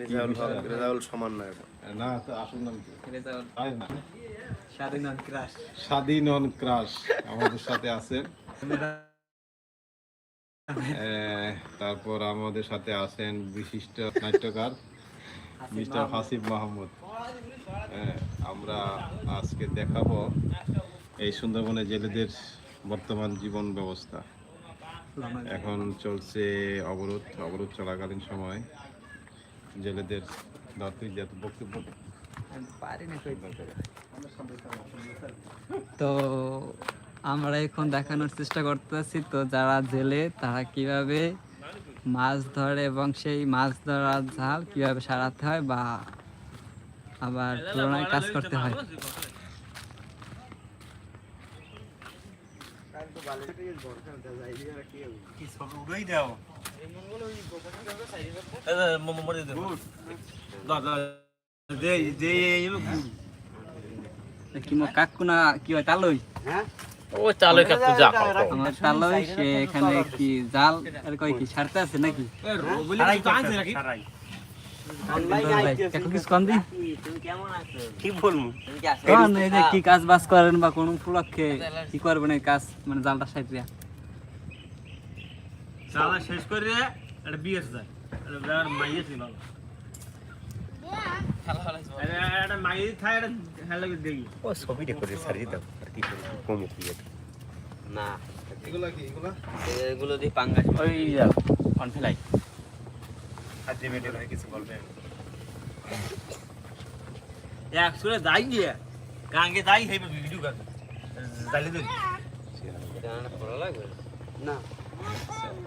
রেজাউল হক রেজাউল সমান না না তো আসল নাম কি? রেজাউল। তাই না? স্বাধীন ক্রাশ। স্বাধীন অন ক্রাশ আমাদের সাথে আছেন। তারপর আমাদের সাথে আছেন বিশিষ্ট নাট্যকার মিস্টার হাসিব মাহমুদ। হ্যাঁ, আমরা আজকে দেখাবো এই সুন্দরবনে জেলেদের বর্তমান জীবন ব্যবস্থা। এখন চলছে অবরোধ অবরোধ চলাকালীন সময়। জেলেদের যত বক্তব্য। তো আমরা এখন দেখানোর চেষ্টা করতেছি তো যারা জেলে তারা কীভাবে মাছ ধরে এবং সেই মাছ ধরার ঝাল কীভাবে সারাতে হয় বা আবার তুলনায় কাজ করতে হয়। কি কি হয় তালই? ও চালে কাকু যা আমার তালই সে এখানে কি জাল আর কয় কি ছাড়তে আছে নাকি? কাকু কিছু কম দিন কি বলব কোন এই যে কি কাজ বাজ করেন বা কোন উপলক্ষে কি করবেন এই কাজ? মানে জালটা সাইড চালা শেষ করে একটা বিয়ে যায় একটা মাইয়ে ছিল একটা মাইয়ে থাকে একটা হেলে দেখি। ও করে দাও আর কি করব? কমে না। এগুলা কি এগুলা? এগুলো দিয়ে পাঙ্গাস ওই অন ফেলাই। হাতে মেটে নয় কিছু বলবেন একশো যাই গিয়ে গাঙ্গে যাই হেবে ভিডিও জালি ধরি না।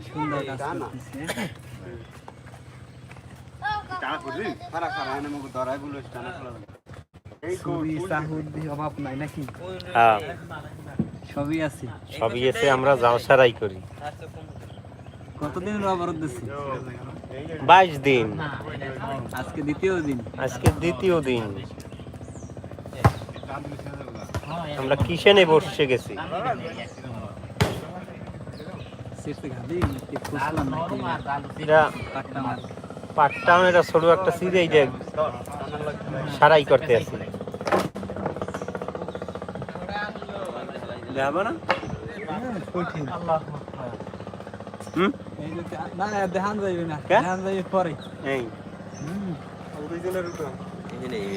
সুন্দর কাজ করতেছে। অভাব নাই নাকি? হ্যাঁ। সবই আছে। সবই এসে আমরা জাল সারাই করি। কতদিন অবরোধ দিচ্ছি বাইশ দিন। আজকে দ্বিতীয় দিন। আজকে দ্বিতীয় দিন। আমরা কিষেনে বসে গেছি শীর্ষে ঘাদি নাকি খুঁজলাম নাকি এটা পাট্টা মার পাটটাউন এটা ছোট একটা সিরিয়াই যে সারাই করতে আছি। যাবে না? কঠিন। হুম? এই যে না না, দেখান যাইবে না। দেখান যাইবে পরে। এই। হুম।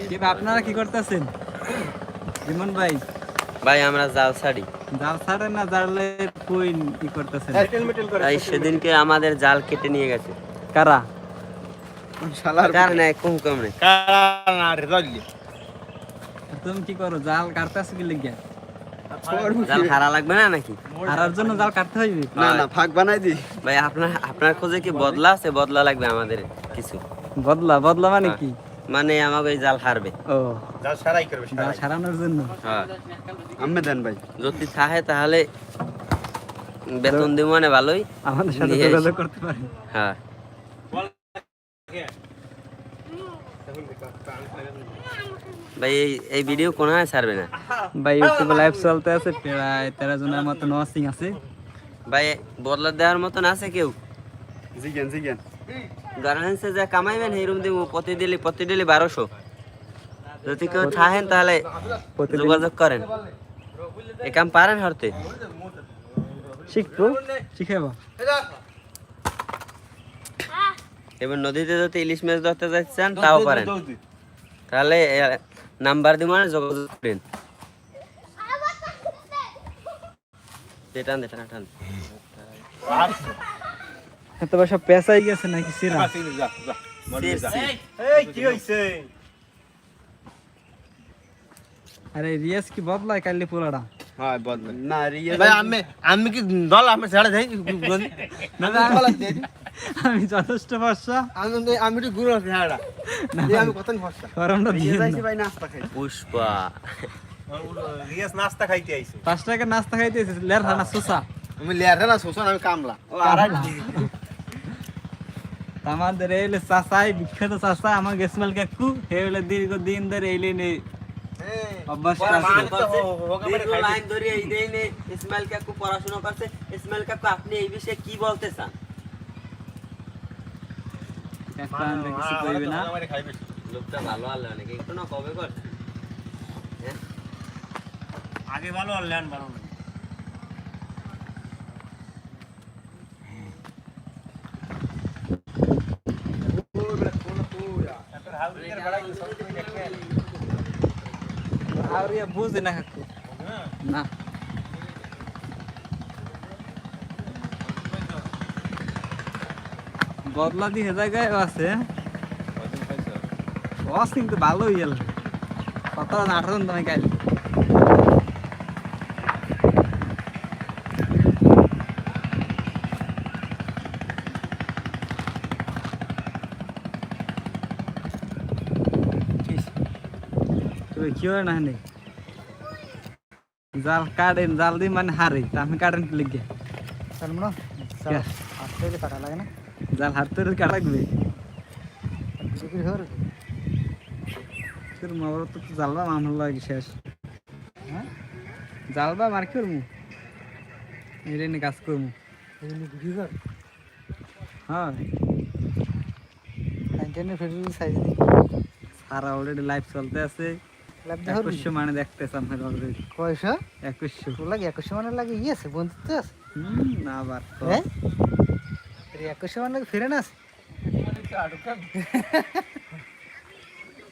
কি ভাই, আপনারা কি করতেছেন? বিমন ভাই। ভাই আমরা জাল ছাড়ি। জাল ছাড়েন না জালে কুইন কি করতেছেন। তাই সেদিনকে আমাদের জাল কেটে নিয়ে গেছে। কারা? শালার কার নাই কম কম নেই তুমি কি করো জাল কাটতেছো কি জাল হারা লাগবে না নাকি? হারার জন্য জাল কাটতে হইবে। না না ফাঁক বানাই দি ভাই আপনার আপনার খোঁজে কি বদলা আছে? বদলা লাগবে আমাদের কিছু। বদলা বদলা মানে কি? মানে আমাকে ওই জাল হারবে ও। যাও সারাই করবে জাল সারানোর জন্য? হ্যাঁ। আম্মে দেন ভাই। যদি থাকে তাহলে বেতন দিব মানে ভালোই। আমাদের সাথে যোগাযোগ করতে পারেন। হ্যাঁ। ভাই এই এই ভিডিও কোনো হয় ছাড়বে না? ভাই ইউটিউবে লাইভ চলতে আছে প্রায় তেরো জনের মতো আছে। ভাই বদলা দেওয়ার মতন আছে কেউ? জিগেন জিগেন। গার্মেন্টসে যা কামাইবেন সেই রুম দিব প্রতি দিলি প্রতি দিলি বারোশো। যদি কেউ থাকেন তাহলে যোগাযোগ করেন। এ কাম পারেন হরতে। শিখব শিখাবো এবার নদীতে যদি ইলিশ মাছ ধরতে যাচ্ছেন তাও পারেন। তাহলে নাম্বার দিব মানে যোগাযোগ করেন। টান দে, টান, টান। এত সব পেঁচাই গেছে নাকি হইছে? আরে রিয়াজ কি বদলায় কালি পোলাটা হ্যাঁ আমি আমি কি দল আমি ছেড়ে দেই? আমি যথেষ্ট বর্ষা আমি আমি গুরু আছি হ্যাঁ আমি কত খাই পুষ্পা। রিয়াস নাস্তা খাইতে আইছি। পাঁচ টাকা নাস্তা খাইতে লের হানা সুসা আমি লেয়ার না শোষণ আমি কামলা। ও আড়াই আমাদের এই হলে চাচাই বিখ্যাত চাচা আমার গেসমাল কাকু। হে হলে দীর্ঘ দিন ধরে এই লাইনে অভ্যাস লাইন ধরে এই দেই নে, ইসমাইল কাকু পড়াশোনা করছে। ইসমাইল কাকু আপনি এই বিষয়ে কি বলতে চান? একটা কিছু কইবে না। লোকটা ভালো আনলে অনেক একটু না কবে কর? হ্যাঁ? আগে ভালো ল্যান্ড ভালো না ইয়ে বুঝে না কাকু না বদলা দিয়ে জায়গায় আছে বস কিন্তু ভালোই গেল কত আঠারো তোমায় গাইল তুই কি হয় না নে জাল কাটেন জাল দিয়ে মানে হারে আমি কাটেন লিখে কে? জাল হারতে হলে কাটা লাগবে? তোর মা বাবা তো জালবা মামলা লাগে শেষ। জালবা মার কি করমু? এটা নিয়ে কাজ করমু। হ্যাঁ। সারা অলরেডি লাইভ চলতে আছে। একুশশো মানে দেখতেছে আমার অলরেডি কয়শো? একুশশো। তোর লাগে একুশশো মানে লাগে ইয়ে বন্ধুত্ব আছে। হুম না আবার হ্যাঁ? একুশশো মানে লাগে ফেরে না আছে।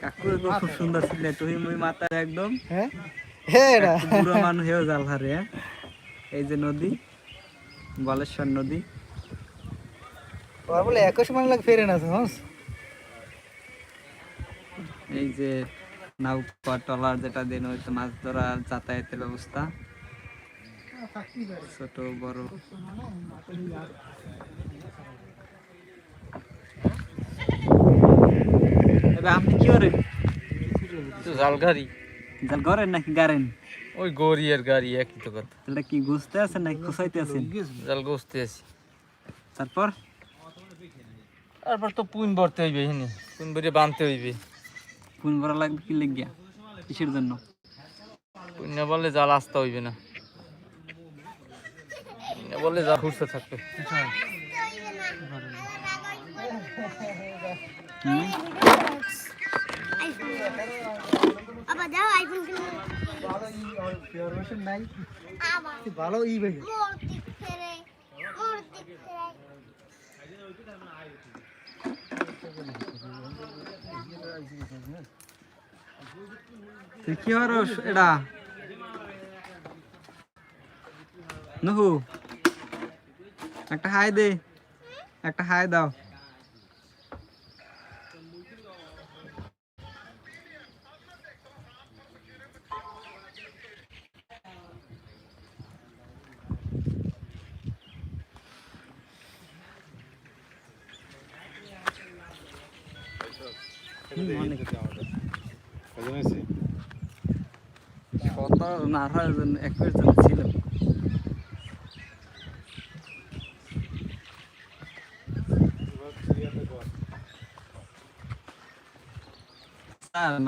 কাকু খুব সুন্দর ছিল তুই মুই মাথা একদম। হ্যাঁ? হ্যাঁ রা। মানুষ হেও জাল হারে হ্যাঁ? এই যে নদী বলেশ্বর নদী। ওর বলে একুশশো মানে লাগে ফেরে না আছে হস এই যে নৌকা ট্রলার যেটা দিয়ে নদীতে মাছ ধরার যাতায়াতের ব্যবস্থা। ছোট বড়। এবার আপনি কি করেন? জাল গাড়ি। জাল করেন নাকি ওই গাড়ি একই তো কথা। তাহলে কি গুছতে আছেন নাকি আছেন? জাল আছি। তারপর? তারপর তো পুন ভরতে হইবে হিনি পুন ভরে বানতে হইবে। কোন বড় লাগবে কি লেগিয়া? কিসের জন্য? পুন না বললে জাল আসতে হইবে না। পুন না বললে জাল ঘুরতে থাকবে। ভালো ই ভাই মূর্তি ফেরে মূর্তি ফেরে তুই কি হরস এটা নহু একটা হাই দে একটা হাই দাও কত না আঠারো জন জন ছিল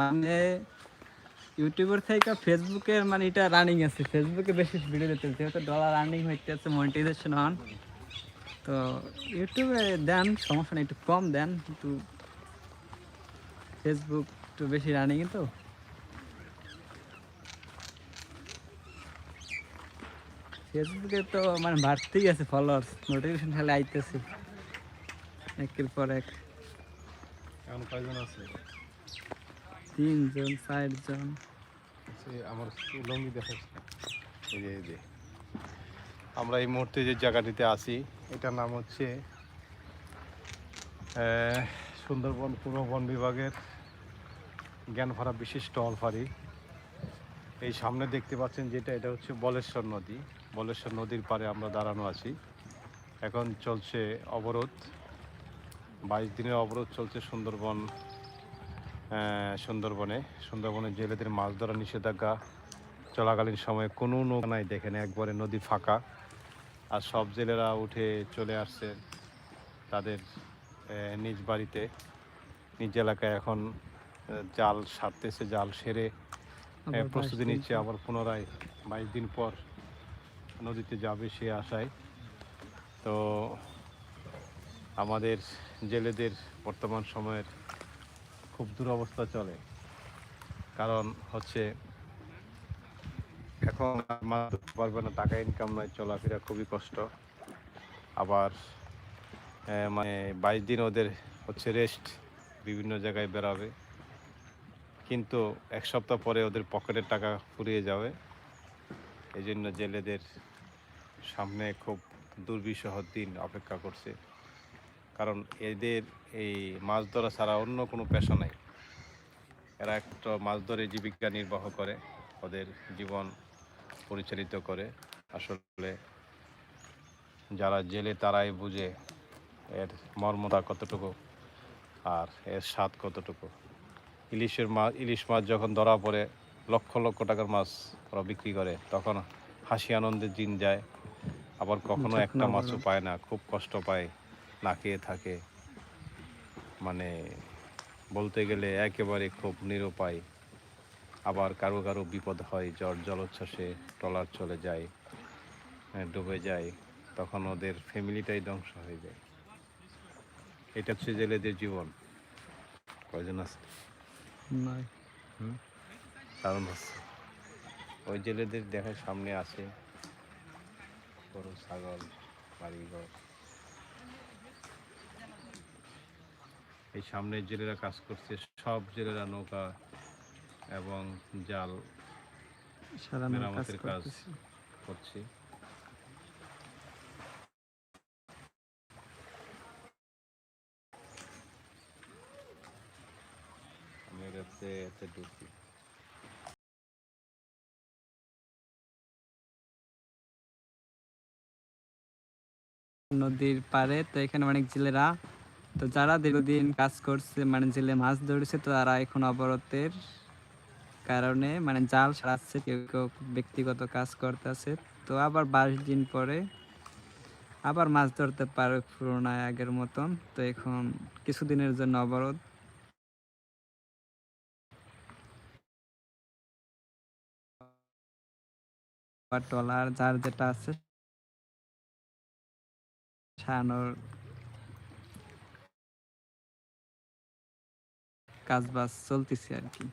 মানে ইউটিউবের থেকে ফেসবুকের মানে এটা রানিং আছে। ফেসবুকে বেশি ভিডিও দিতে যেহেতু ডলার রানিং হইতে আছে মনিটাইজেশন অন তো ইউটিউবে দেন, সমস্যা নেই, একটু কম দেন, কিন্তু ফেসবুক একটু বেশি রানিং তো। ফেসবুকে তো মানে বাড়তেই আছে ফলোয়ার্স নোটিফিকেশন খালি আইতেছে। একের পর এক। এখন কয়জন আছে? তিনজন চারজন। আমার লঙ্গি দেখাচ্ছে। এই যে এই যে। আমরা এই মুহূর্তে যে জায়গাটিতে আছি এটার নাম হচ্ছে সুন্দরবন পূর্ব বন বিভাগের জ্ঞানভরা বিশিষ্ট অলফারি। এই সামনে দেখতে পাচ্ছেন যেটা, এটা হচ্ছে বলেশ্বর নদী। বলেশ্বর নদীর পাড়ে আমরা দাঁড়ানো আছি। এখন চলছে অবরোধ। বাইশ দিনের অবরোধ চলছে সুন্দরবন সুন্দরবনে। সুন্দরবনে জেলেদের মাছ ধরা নিষেধাজ্ঞা চলাকালীন সময়ে কোনো নৌকা নাই, দেখেন একবারে নদী ফাঁকা। আর সব জেলেরা উঠে চলে আসছে তাদের নিজ বাড়িতে। নিজ এলাকায় এখন জাল সারতেছে জাল সেরে প্রস্তুতি নিচ্ছে আবার পুনরায় বাইশ দিন পর নদীতে যাবে সে আশায়। তো আমাদের জেলেদের বর্তমান সময়ের খুব দুরবস্থা চলে। কারণ হচ্ছে এখন মাছ পারবে না টাকা ইনকাম নয় চলাফেরা খুবই কষ্ট। আবার মানে বাইশ দিন ওদের হচ্ছে রেস্ট বিভিন্ন জায়গায় বেরাবে কিন্তু এক সপ্তাহ পরে ওদের পকেটের টাকা ফুরিয়ে যাবে। এই জন্য জেলেদের সামনে খুব দুর্বিষহ দিন অপেক্ষা করছে। কারণ এদের এই মাছ ধরা ছাড়া অন্য কোনো পেশা নাই। এরা একটা মাছ ধরে জীবিকা নির্বাহ করে, ওদের জীবন পরিচালিত করে। আসলে যারা জেলে তারাই বুঝে এর মর্মতা কতটুকু আর এর স্বাদ কতটুকু। ইলিশের মাছ ইলিশ মাছ যখন ধরা পড়ে লক্ষ লক্ষ টাকার মাছ ওরা বিক্রি করে তখন হাসি আনন্দের দিন যায়। আবার কখনো একটা মাছও পায় না খুব কষ্ট পায় না খেয়ে থাকে। মানে বলতে গেলে একেবারে খুব নিরুপায়। আবার কারও কারও বিপদ হয় জ্বর জলোচ্ছ্বাসে ট্রলার চলে যায় হ্যাঁ, ডুবে যায় তখন ওদের ফ্যামিলিটাই ধ্বংস হয়ে যায়। এটা হচ্ছে জেলেদের জীবন। কয়জন আছে? নয় কারণ হচ্ছে ওই জেলেদের দেখার সামনে আছে গরু ছাগল বাড়িঘর। এই সামনে জেলেরা কাজ করছে সব জেলেরা নৌকা এবং জাল মেরামতের কাজ করছে আমি এতে এতে নদীর পাড়ে, তো এখানে অনেক জেলেরা, তো যারা দীর্ঘদিন কাজ করছে মানে জেলে মাছ ধরেছে, তো তারা এখন অবরতের কারণে মানে জাল সারাচ্ছে, কেউ কেউ ব্যক্তিগত কাজ করতেছে। তো আবার বাইশ দিন পরে আবার মাছ ধরতে পারে পুরোনায় আগের মতন। তো এখন কিছুদিনের জন্য অবরোধ। বা টলার যার যেটা আছে সারানোর কাজ বাজ চলতেছে আর কি।